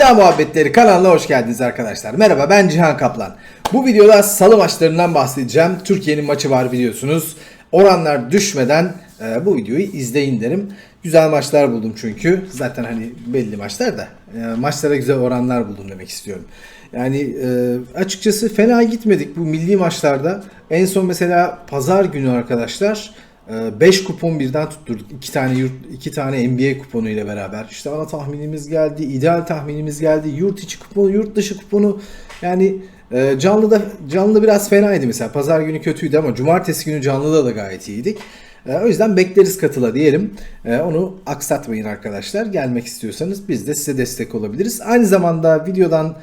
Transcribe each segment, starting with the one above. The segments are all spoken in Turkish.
İddia Muhabbetleri kanalına hoş geldiniz arkadaşlar. Merhaba ben Cihan Kaplan. Bu videoda salı maçlarından bahsedeceğim. Türkiye'nin maçı var biliyorsunuz. Oranlar düşmeden e, bu videoyu izleyin derim. Güzel maçlar buldum çünkü. Zaten hani belli maçlar da e, maçlara güzel oranlar buldum demek istiyorum. Yani e, açıkçası fena gitmedik bu milli maçlarda. En son mesela pazar günü arkadaşlar 5 kupon birden tutturduk. 2 tane yurt 2 tane NBA kuponu ile beraber. İşte ana tahminimiz geldi, ideal tahminimiz geldi. Yurt içi kuponu, yurt dışı kuponu. Yani e, canlı da canlı biraz fenaydı mesela. Pazar günü kötüydü ama cumartesi günü canlıda da gayet iyiydik. E, o yüzden bekleriz katıla diyelim. E, onu aksatmayın arkadaşlar. Gelmek istiyorsanız biz de size destek olabiliriz. Aynı zamanda videodan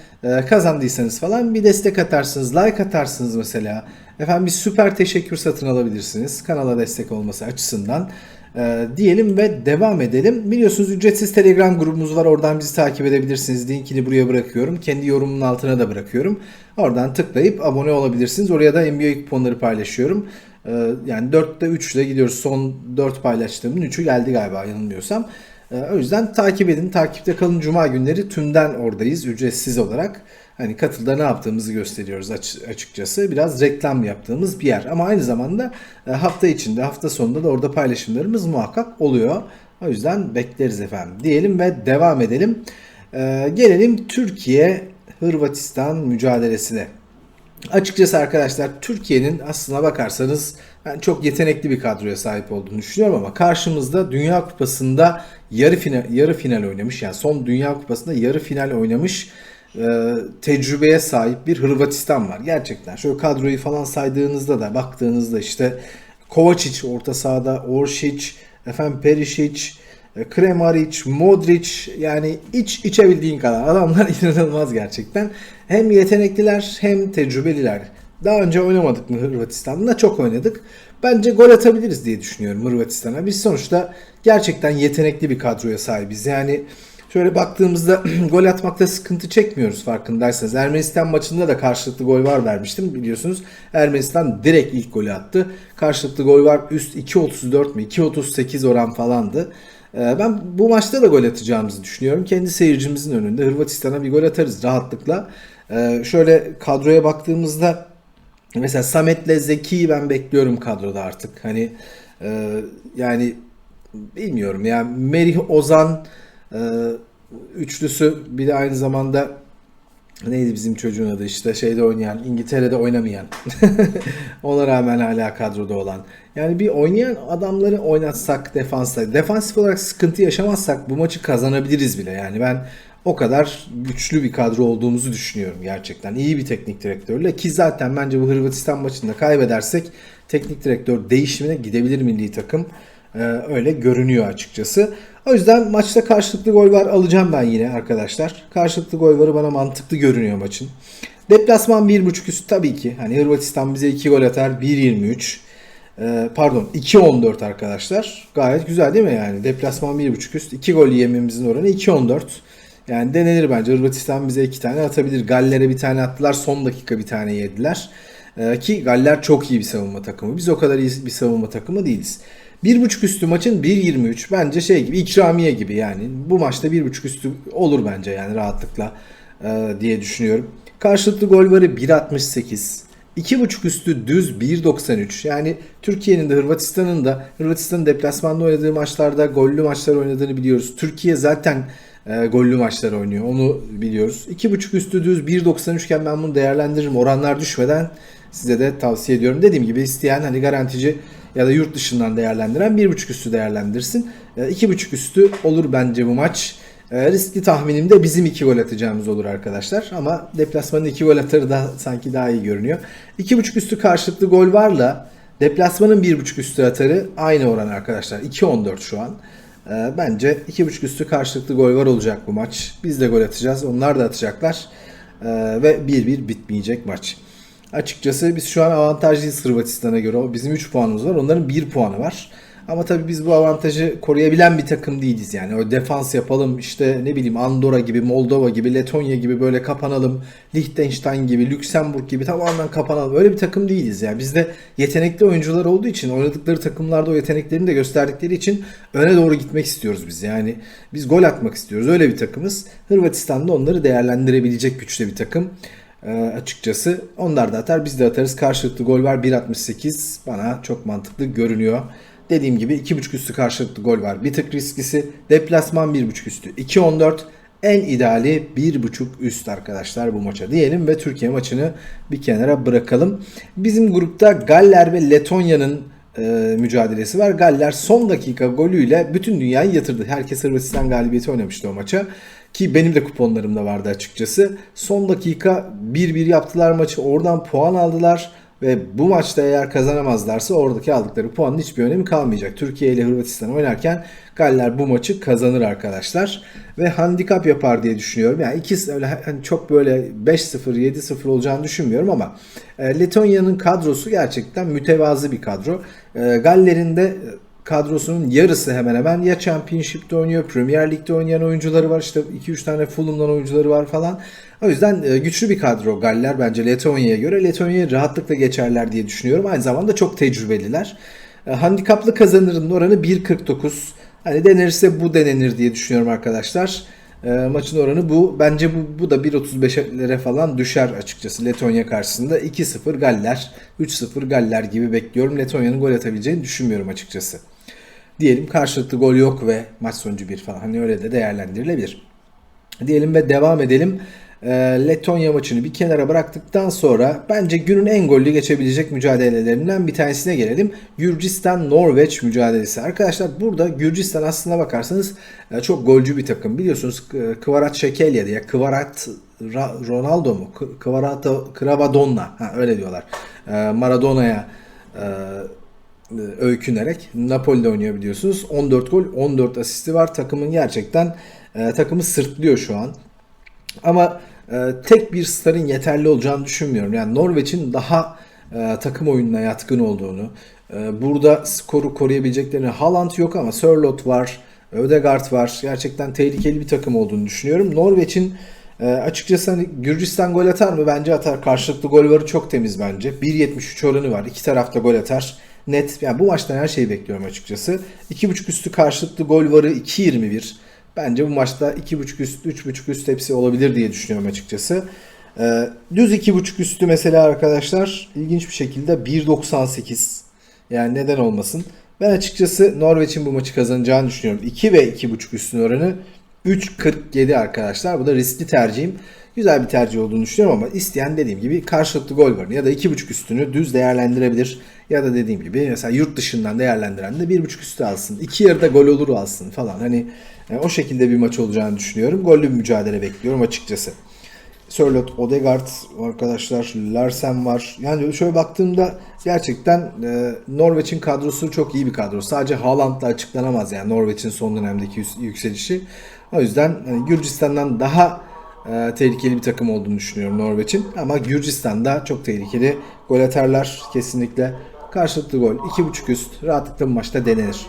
kazandıysanız falan bir destek atarsınız, like atarsınız mesela. Efendim bir süper teşekkür satın alabilirsiniz. Kanala destek olması açısından. E, diyelim ve devam edelim. Biliyorsunuz ücretsiz Telegram grubumuz var. Oradan bizi takip edebilirsiniz. Linkini buraya bırakıyorum. Kendi yorumun altına da bırakıyorum. Oradan tıklayıp abone olabilirsiniz. Oraya da NBA kuponları paylaşıyorum. E, yani 4'te 3 ile gidiyoruz. Son 4 paylaştığımın 3'ü geldi galiba yanılmıyorsam. E, o yüzden takip edin. Takipte kalın. Cuma günleri tümden oradayız. Ücretsiz olarak. Hani katılda ne yaptığımızı gösteriyoruz açıkçası. Biraz reklam yaptığımız bir yer. Ama aynı zamanda e, hafta içinde, hafta sonunda da orada paylaşımlarımız muhakkak oluyor. O yüzden bekleriz efendim diyelim ve devam edelim. Ee, gelelim Türkiye Hırvatistan mücadelesine. Açıkçası arkadaşlar Türkiye'nin aslına bakarsanız ben çok yetenekli bir kadroya sahip olduğunu düşünüyorum ama karşımızda Dünya Kupası'nda yarı final yarı final oynamış yani son Dünya Kupası'nda yarı final oynamış e, tecrübeye sahip bir Hırvatistan var. Gerçekten şöyle kadroyu falan saydığınızda da baktığınızda işte Kovacic orta sahada, Oršić, efendim Perisic, e, Kremaric, Modric yani iç içebildiğin kadar adamlar inanılmaz gerçekten. Hem yetenekliler hem tecrübeliler. Daha önce oynamadık mı Hırvatistan'la? Çok oynadık. Bence gol atabiliriz diye düşünüyorum Hırvatistan'a. Biz sonuçta gerçekten yetenekli bir kadroya sahibiz. Yani Şöyle baktığımızda gol atmakta sıkıntı çekmiyoruz farkındaysanız. Ermenistan maçında da karşılıklı gol var vermiştim biliyorsunuz. Ermenistan direkt ilk golü attı. Karşılıklı gol var üst 2.34 mi 2.38 oran falandı. Ee, ben bu maçta da gol atacağımızı düşünüyorum. Kendi seyircimizin önünde Hırvatistan'a bir gol atarız rahatlıkla. Ee, şöyle kadroya baktığımızda mesela Samet'le Zeki'yi ben bekliyorum kadroda artık. Hani e, yani bilmiyorum ya Merih Ozan üçlüsü bir de aynı zamanda neydi bizim çocuğun adı işte şeyde oynayan İngiltere'de oynamayan ona rağmen hala kadroda olan yani bir oynayan adamları oynatsak defansta defansif olarak sıkıntı yaşamazsak bu maçı kazanabiliriz bile yani ben o kadar güçlü bir kadro olduğumuzu düşünüyorum gerçekten. iyi bir teknik direktörle ki zaten bence bu Hırvatistan maçında kaybedersek teknik direktör değişimine gidebilir milli takım. Ee, öyle görünüyor açıkçası. O yüzden maçta karşılıklı gol var alacağım ben yine arkadaşlar. Karşılıklı gol varı bana mantıklı görünüyor maçın. Deplasman 1.5 üst tabii ki. Hani Hırvatistan bize 2 gol atar 1.23. Ee, pardon 2.14 arkadaşlar. Gayet güzel değil mi yani? Deplasman 1.5 üst. 2 gol yememizin oranı 2.14. Yani denenir bence. Hırvatistan bize 2 tane atabilir. Galler'e bir tane attılar. Son dakika bir tane yediler. Ee, ki Galler çok iyi bir savunma takımı. Biz o kadar iyi bir savunma takımı değiliz. 1.5 üstü maçın 1.23 bence şey gibi ikramiye gibi yani. Bu maçta 1.5 üstü olur bence yani rahatlıkla e, diye düşünüyorum. Karşılıklı gol varı 1.68. 2.5 üstü düz 1.93. Yani Türkiye'nin de Hırvatistan'ın da Hırvatistan'ın deplasmanda oynadığı maçlarda gollü maçlar oynadığını biliyoruz. Türkiye zaten e, gollü maçlar oynuyor. Onu biliyoruz. 2.5 üstü düz 1.93 iken ben bunu değerlendiririm. Oranlar düşmeden size de tavsiye ediyorum. Dediğim gibi isteyen hani garantici ya da yurt dışından değerlendiren 1.5 üstü değerlendirsin. 2.5 üstü olur bence bu maç. E, riskli tahminim de bizim 2 gol atacağımız olur arkadaşlar. Ama deplasmanın 2 gol atarı da sanki daha iyi görünüyor. 2.5 üstü karşılıklı gol varla deplasmanın 1.5 üstü atarı aynı oran arkadaşlar. 2.14 şu an. E, bence 2.5 üstü karşılıklı gol var olacak bu maç. Biz de gol atacağız. Onlar da atacaklar. E, ve 1-1 bitmeyecek maç. Açıkçası biz şu an avantajlıyız Hırvatistan'a göre. Bizim 3 puanımız var. Onların 1 puanı var. Ama tabii biz bu avantajı koruyabilen bir takım değiliz yani. O defans yapalım işte ne bileyim Andorra gibi, Moldova gibi, Letonya gibi böyle kapanalım. Liechtenstein gibi, Lüksemburg gibi tamamen kapanalım. Öyle bir takım değiliz yani. Bizde yetenekli oyuncular olduğu için oynadıkları takımlarda o yeteneklerini de gösterdikleri için öne doğru gitmek istiyoruz biz. Yani biz gol atmak istiyoruz. Öyle bir takımız. Hırvatistan da onları değerlendirebilecek güçte bir takım. Ee, açıkçası onlar da atar biz de atarız. Karşılıklı gol var 1.68 bana çok mantıklı görünüyor. Dediğim gibi 2.5 üstü karşılıklı gol var. Bir tık risklisi. Deplasman 1.5 üstü. 2.14 en ideali 1.5 üst arkadaşlar bu maça diyelim ve Türkiye maçını bir kenara bırakalım. Bizim grupta Galler ve Letonya'nın e, mücadelesi var. Galler son dakika golüyle bütün dünyayı yatırdı. Herkes Hırvatistan galibiyeti oynamıştı o maça. Ki benim de kuponlarımda vardı açıkçası. Son dakika 1-1 yaptılar maçı. Oradan puan aldılar. Ve bu maçta eğer kazanamazlarsa oradaki aldıkları puanın hiçbir önemi kalmayacak. Türkiye ile Hırvatistan oynarken Galler bu maçı kazanır arkadaşlar. Ve handikap yapar diye düşünüyorum. Yani ikisi öyle hani çok böyle 5-0 7-0 olacağını düşünmüyorum ama e, Letonya'nın kadrosu gerçekten mütevazı bir kadro. E, Galler'in de kadrosunun yarısı hemen hemen ya Championship'te oynuyor, Premier Lig'de oynayan oyuncuları var. İşte 2-3 tane Fulham'dan oyuncuları var falan. O yüzden e, güçlü bir kadro Galler bence Letonya'ya göre. Letonya'ya rahatlıkla geçerler diye düşünüyorum. Aynı zamanda çok tecrübeliler. E, handikaplı kazanırın oranı 1.49. Hani denirse bu denenir diye düşünüyorum arkadaşlar. E, maçın oranı bu. Bence bu, bu da 1.35'lere falan düşer açıkçası Letonya karşısında. 2-0 Galler, 3-0 Galler gibi bekliyorum. Letonya'nın gol atabileceğini düşünmüyorum açıkçası. Diyelim karşılıklı gol yok ve maç sonucu 1 falan. Hani öyle de değerlendirilebilir. Diyelim ve devam edelim. E, Letonya maçını bir kenara bıraktıktan sonra bence günün en gollü geçebilecek mücadelelerinden bir tanesine gelelim. Gürcistan-Norveç mücadelesi. Arkadaşlar burada Gürcistan aslına bakarsanız e, çok golcü bir takım. Biliyorsunuz e, Kvarat Şekelya diye Kvarat Ronaldo mu? Kvarat Kravadonna. Ha, öyle diyorlar. E, Maradona'ya öykünerek Napoli'de oynuyor biliyorsunuz. 14 gol, 14 asisti var. Takımın gerçekten takımı sırtlıyor şu an. Ama e, tek bir starın yeterli olacağını düşünmüyorum. Yani Norveç'in daha e, takım oyununa yatkın olduğunu, e, burada skoru koruyabileceklerini Haaland yok ama Sörloth var, Ödegaard var. Gerçekten tehlikeli bir takım olduğunu düşünüyorum. Norveç'in e, açıkçası hani Gürcistan gol atar mı? Bence atar. Karşılıklı gol varı çok temiz bence. 1.73 oranı var. İki tarafta gol atar. Net. Yani bu maçtan her şeyi bekliyorum açıkçası. 2.5 üstü karşılıklı gol varı 2.21. Bence bu maçta 2.5 üst, 3.5 üst hepsi olabilir diye düşünüyorum açıkçası. Ee, düz 2.5 üstü mesela arkadaşlar ilginç bir şekilde 1.98. Yani neden olmasın. Ben açıkçası Norveç'in bu maçı kazanacağını düşünüyorum. 2 ve 2.5 üstün oranı 3.47 arkadaşlar. Bu da riskli tercihim. Güzel bir tercih olduğunu düşünüyorum ama isteyen dediğim gibi karşılıklı gol var ya da 2.5 üstünü düz değerlendirebilir. Ya da dediğim gibi mesela yurt dışından değerlendiren de 1.5 üstü alsın. 2 yarıda gol olur alsın falan. Hani yani o şekilde bir maç olacağını düşünüyorum. Gollü bir mücadele bekliyorum açıkçası. Sörloth, Odegaard arkadaşlar, Larsen var. Yani şöyle baktığımda gerçekten e, Norveç'in kadrosu çok iyi bir kadro. Sadece Haaland'la açıklanamaz yani Norveç'in son dönemdeki yükselişi. O yüzden yani Gürcistan'dan daha e, tehlikeli bir takım olduğunu düşünüyorum Norveç'in. Ama Gürcistan'da çok tehlikeli. Gol atarlar kesinlikle. Karşılıklı gol 2.5 üst rahatlıkla bu maçta denenir.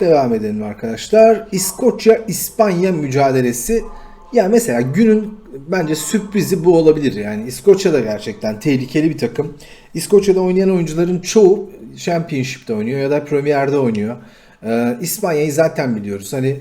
Devam edelim arkadaşlar. İskoçya-İspanya mücadelesi. Ya mesela günün bence sürprizi bu olabilir. Yani İskoçya da gerçekten tehlikeli bir takım. İskoçya'da oynayan oyuncuların çoğu Championship'te oynuyor ya da Premier'de oynuyor. Ee, İspanya'yı zaten biliyoruz. Hani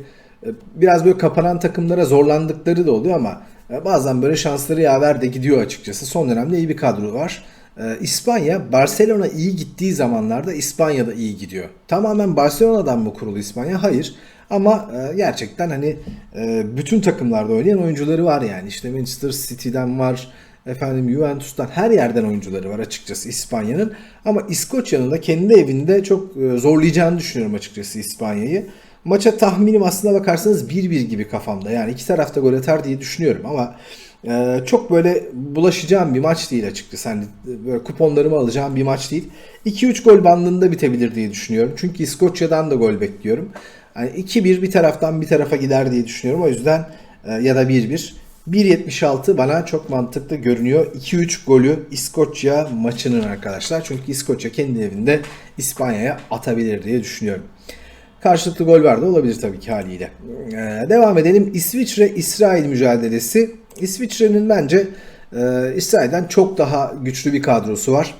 biraz böyle kapanan takımlara zorlandıkları da oluyor ama e, bazen böyle şansları yaver de gidiyor açıkçası. Son dönemde iyi bir kadro var. Ee, İspanya Barcelona iyi gittiği zamanlarda İspanya'da iyi gidiyor. Tamamen Barcelona'dan mı kurulu İspanya? Hayır. Ama e, gerçekten hani e, bütün takımlarda oynayan oyuncuları var yani. İşte Manchester City'den var, efendim Juventus'tan her yerden oyuncuları var açıkçası İspanya'nın. Ama İskoçya'nın da kendi evinde çok e, zorlayacağını düşünüyorum açıkçası İspanya'yı. Maça tahminim aslında bakarsanız 1-1 gibi kafamda. Yani iki tarafta gol atar diye düşünüyorum ama ee, çok böyle bulaşacağım bir maç değil açıkçası. Hani böyle kuponlarımı alacağım bir maç değil. 2-3 gol bandında bitebilir diye düşünüyorum. Çünkü İskoçya'dan da gol bekliyorum. Yani 2-1 bir taraftan bir tarafa gider diye düşünüyorum. O yüzden e, ya da 1-1. 1.76 bana çok mantıklı görünüyor. 2-3 golü İskoçya maçının arkadaşlar. Çünkü İskoçya kendi evinde İspanya'ya atabilir diye düşünüyorum. Karşılıklı gol var olabilir tabii ki haliyle. Ee, devam edelim. İsviçre-İsrail mücadelesi. İsviçre'nin bence e, İsrail'den çok daha güçlü bir kadrosu var.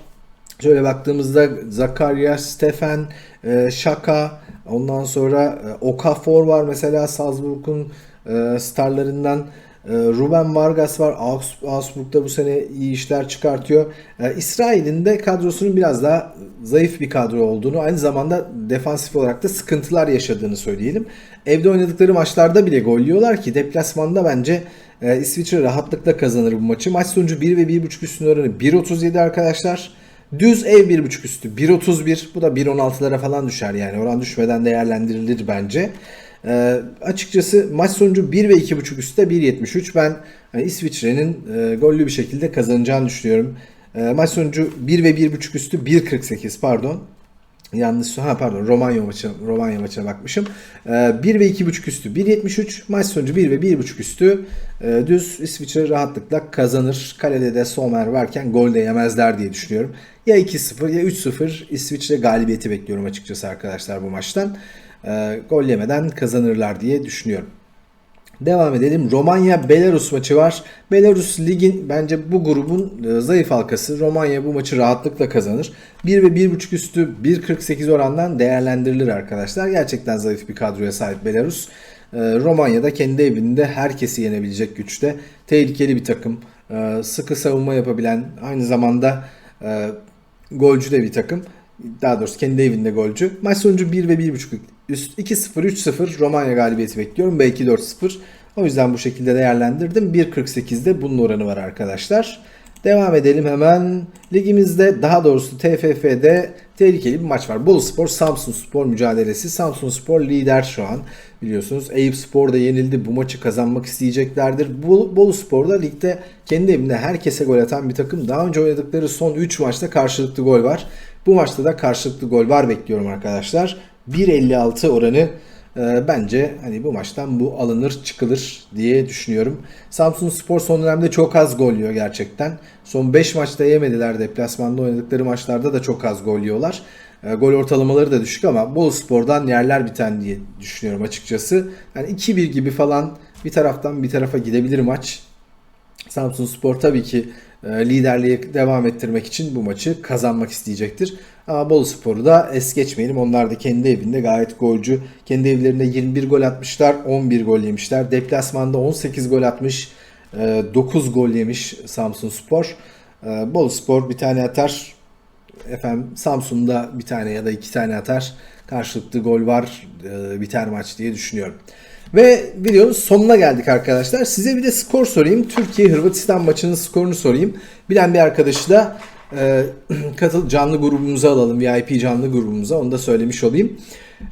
Şöyle baktığımızda Zakaria, Stefan, e, Şaka, ondan sonra e, Okafor var mesela Salzburg'un e, starlarından. E, Ruben Vargas var. Augs- Augsburg'da bu sene iyi işler çıkartıyor. E, İsrail'in de kadrosunun biraz daha zayıf bir kadro olduğunu, aynı zamanda defansif olarak da sıkıntılar yaşadığını söyleyelim. Evde oynadıkları maçlarda bile gol yiyorlar ki deplasmanda bence e, İsviçre rahatlıkla kazanır bu maçı. Maç sonucu 1 ve 1.5 üstün oranı 1.37 arkadaşlar. Düz ev 1.5 üstü 1.31 bu da 1.16'lara falan düşer yani oran düşmeden değerlendirilir bence. Ee, açıkçası maç sonucu 1 ve 2.5 üstte 1.73 ben hani İsviçre'nin e, gollü bir şekilde kazanacağını düşünüyorum. E, maç sonucu 1 ve 1.5 üstü 1.48 pardon. Yanlış ha pardon Romanya maçı Romanya maçına bakmışım. Ee, 1 ve 2.5 üstü 1.73 maç sonucu 1 ve 1.5 üstü e, düz İsviçre rahatlıkla kazanır. Kalede de Sommer varken gol de yemezler diye düşünüyorum. Ya 2-0 ya 3-0 İsviçre galibiyeti bekliyorum açıkçası arkadaşlar bu maçtan. Ee, gol yemeden kazanırlar diye düşünüyorum. Devam edelim. Romanya Belarus maçı var. Belarus ligin bence bu grubun e, zayıf halkası. Romanya bu maçı rahatlıkla kazanır. 1 ve 1.5 üstü 1.48 orandan değerlendirilir arkadaşlar. Gerçekten zayıf bir kadroya sahip Belarus. E, Romanya'da kendi evinde herkesi yenebilecek güçte. Tehlikeli bir takım. E, Sıkı savunma yapabilen aynı zamanda e, golcü de bir takım. Daha doğrusu kendi evinde golcü. Maç sonucu 1 ve 1.5 üst 2-0 3-0 Romanya galibiyeti bekliyorum. Belki 4-0. O yüzden bu şekilde değerlendirdim. 1.48'de bunun oranı var arkadaşlar. Devam edelim hemen. Ligimizde daha doğrusu TFF'de tehlikeli bir maç var. Bolu Spor Samsun Spor mücadelesi. Samsun Spor lider şu an. Biliyorsunuz Eyüp Spor da yenildi. Bu maçı kazanmak isteyeceklerdir. Bolu, Bolu Spor da ligde kendi evinde herkese gol atan bir takım. Daha önce oynadıkları son 3 maçta karşılıklı gol var. Bu maçta da karşılıklı gol var bekliyorum arkadaşlar. 1.56 oranı e, bence hani bu maçtan bu alınır çıkılır diye düşünüyorum. Samsun Spor son dönemde çok az gol yiyor gerçekten. Son 5 maçta yemediler deplasmanda oynadıkları maçlarda da çok az gol yiyorlar. E, gol ortalamaları da düşük ama Bolu Spor'dan yerler biten diye düşünüyorum açıkçası. Yani 2-1 gibi falan bir taraftan bir tarafa gidebilir maç. Samsun Spor tabii ki liderliği devam ettirmek için bu maçı kazanmak isteyecektir. Ama Bolu Spor'u da es geçmeyelim. Onlar da kendi evinde gayet golcü. Kendi evlerinde 21 gol atmışlar. 11 gol yemişler. Deplasmanda 18 gol atmış. 9 gol yemiş Samsun Spor. E, Bolu Spor bir tane atar. Efendim Samsun'da bir tane ya da iki tane atar. Karşılıklı gol var. e, Biter maç diye düşünüyorum. Ve videonun sonuna geldik arkadaşlar. Size bir de skor sorayım. Türkiye-Hırvatistan maçının skorunu sorayım. Bilen bir arkadaşı da e, katıl canlı grubumuza alalım. VIP canlı grubumuza. Onu da söylemiş olayım.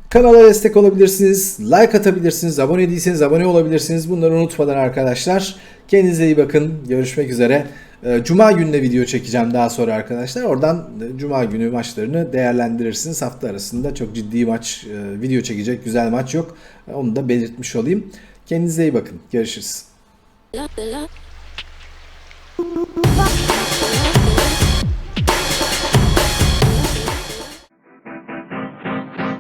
Kanala destek olabilirsiniz. Like atabilirsiniz. Abone değilseniz abone olabilirsiniz. Bunları unutmadan arkadaşlar. Kendinize iyi bakın. Görüşmek üzere. E, Cuma gününe video çekeceğim daha sonra arkadaşlar. Oradan e, Cuma günü maçlarını değerlendirirsiniz. Hafta arasında çok ciddi maç, e, video çekecek güzel maç yok. E, Onu da belirtmiş olayım. Kendinize iyi bakın. Görüşürüz.